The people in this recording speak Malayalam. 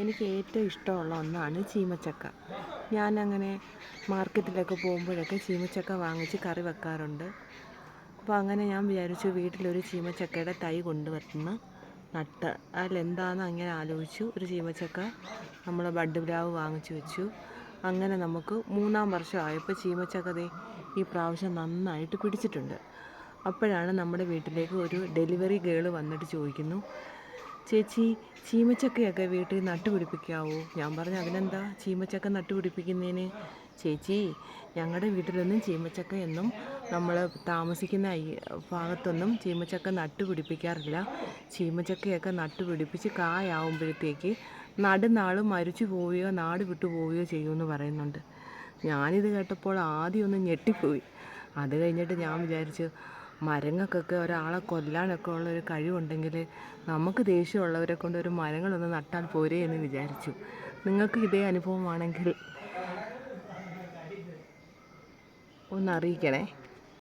എനിക്ക് ഏറ്റവും ഇഷ്ടമുള്ള ഒന്നാണ് ചീമച്ചക്ക. ഞാനങ്ങനെ മാർക്കറ്റിലൊക്കെ പോകുമ്പോഴൊക്കെ ചീമച്ചക്ക വാങ്ങിച്ച് കറി വെക്കാറുണ്ട്. അപ്പോൾ അങ്ങനെ ഞാൻ വിചാരിച്ചു വീട്ടിലൊരു ചീമച്ചക്കയുടെ തൈ കൊണ്ടുവന്ന് നട്ട്. അതിലെന്താണെന്ന് അങ്ങനെ ആലോചിച്ചു. ഒരു ചീമച്ചക്ക നമ്മൾ ബഡ് പ്ലാവ് വാങ്ങിച്ചു വെച്ചു. അങ്ങനെ നമുക്ക് മൂന്നാം വർഷമായപ്പോൾ ചീമച്ചക്ക ദേ ഈ പ്രാവശ്യം നന്നായിട്ട് പിടിച്ചിട്ടുണ്ട്. അപ്പോഴാണ് നമ്മുടെ വീട്ടിലേക്ക് ഒരു ഡെലിവറി ഗേൾ വന്നിട്ട് ചോദിക്കുന്നു ചേച്ചി ചീമച്ചക്കയൊക്കെ വീട്ടിൽ നട്ടുപിടിപ്പിക്കാവോ? ഞാൻ പറഞ്ഞു അതിനെന്താ ചീമച്ചക്ക നട്ടുപിടിപ്പിക്കുന്നതിന്? ചേച്ചി ഞങ്ങളുടെ വീട്ടിലൊന്നും ചീമച്ചക്കയൊന്നും നമ്മൾ താമസിക്കുന്ന ഭാഗത്തൊന്നും ചീമച്ചക്ക നട്ടുപിടിപ്പിക്കാറില്ല. ചീമച്ചക്കയൊക്കെ നട്ടുപിടിപ്പിച്ച് കായാവുമ്പോഴത്തേക്ക് നടുനാൾ മരിച്ചു പോവുകയോ നാട് വിട്ടു പോവുകയോ ചെയ്യുമെന്ന് പറയുന്നുണ്ട്. ഞാനിത് കേട്ടപ്പോൾ ആദ്യമൊന്ന് ഞെട്ടിപ്പോയി. അത് കഴിഞ്ഞിട്ട് ഞാൻ വിചാരിച്ചു മരങ്ങൾക്കൊക്കെ ഒരാളെ കൊല്ലാനൊക്കെ ഉള്ളൊരു കഴിവുണ്ടെങ്കിൽ നമുക്ക് ദേഷ്യമുള്ളവരെ കൊണ്ട് ഒരു മരങ്ങളൊന്ന് നട്ടാൽ പോരേ എന്ന് വിചാരിച്ചു. നിങ്ങൾക്ക് ഇതേ അനുഭവമാണെങ്കിൽ ഒന്ന് അറിയിക്കണേ